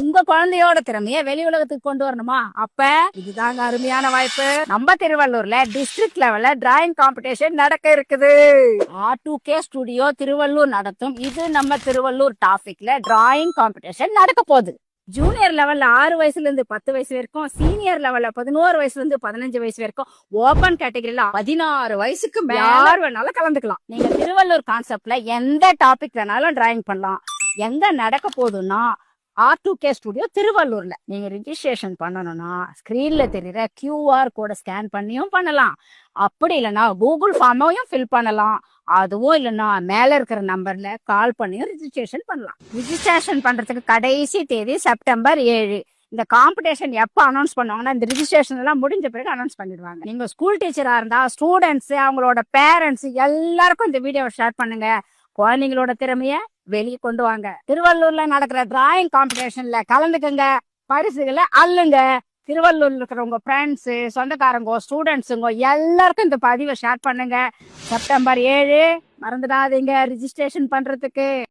உங்க குழந்தையோட திறமைய வெளி உலகத்துக்கு கொண்டு வரணுமா? அப்ப இதுதாங்க அருமையான வாய்ப்பு. நம்ம திருவள்ளூர்ல டிஸ்ட்ரிக்ட் லெவல்ல டிராயிங் காம்படிஷன் நடக்க இருக்குது. R two K studio Tiruvallur நடத்தும். இது நம்ம திருவள்ளூர் டாபிக்ல டிராயிங் காம்படிஷன் நடக்க போகுது. ஜூனியர் லெவல்ல ஆறு வயசுல இருந்து பத்து வயசு வரைக்கும் சீனியர் லெவல்ல பதினோரு வயசுல இருந்து பதினஞ்சு வயசு வரைக்கும் ஓபன் கேட்டகரியில பதினாறு வயசுக்கு யார் வேணாலும் கலந்துக்கலாம். நீங்க திருவள்ளூர் கான்செப்ட்ல எந்த டாபிக் வேணாலும் டிராயிங் பண்ணலாம். எங்க நடக்க போகுதுன்னா ஆர் டூ கே ஸ்டுடியோ திருவள்ளூர்ல. நீங்க ரிஜிஸ்ட்ரேஷன் பண்ணணும்னா ஸ்கிரீன்ல தெரியுற கியூஆர் கோடை ஸ்கேன் பண்ணியும் பண்ணலாம். அப்படி இல்லைன்னா கூகுள் ஃபார்மையும் ஃபில் பண்ணலாம். அதுவும் இல்லைன்னா மேல இருக்கிற நம்பர்ல கால் பண்ணியும் ரிஜிஸ்ட்ரேஷன் பண்ணலாம். ரிஜிஸ்ட்ரேஷன் பண்றதுக்கு கடைசி தேதி செப்டம்பர் ஏழு. இந்த காம்படிஷன் எப்போ அனௌன்ஸ் பண்ணுவாங்கன்னா இந்த ரிஜிஸ்ட்ரேஷன் எல்லாம் முடிஞ்ச பிறகு அனௌன்ஸ் பண்ணிடுவாங்க. நீங்க ஸ்கூல் டீச்சரா இருந்தா ஸ்டூடெண்ட்ஸ் அவங்களோட பேரண்ட்ஸ் எல்லாருக்கும் இந்த வீடியோவை ஷேர் பண்ணுங்க. குழந்தைங்களோட திறமையை வெளியே கொண்டு வாங்க. திருவள்ளூர்ல நடக்கிற டிராயிங் காம்படிஷன்ல கலந்துக்குங்க. பரிசுகளை அள்ளுங்க. திருவள்ளூர்ல இருக்கிற உங்க ஃப்ரெண்ட்ஸ் சொந்தக்காரங்க ஸ்டூடெண்ட்ஸுங்க எல்லாருக்கும் இந்த பதிவை ஷேர் பண்ணுங்க. செப்டம்பர் ஏழு மறந்துடாதீங்க. ரிஜிஸ்ட்ரேஷன் பண்றதுக்கு.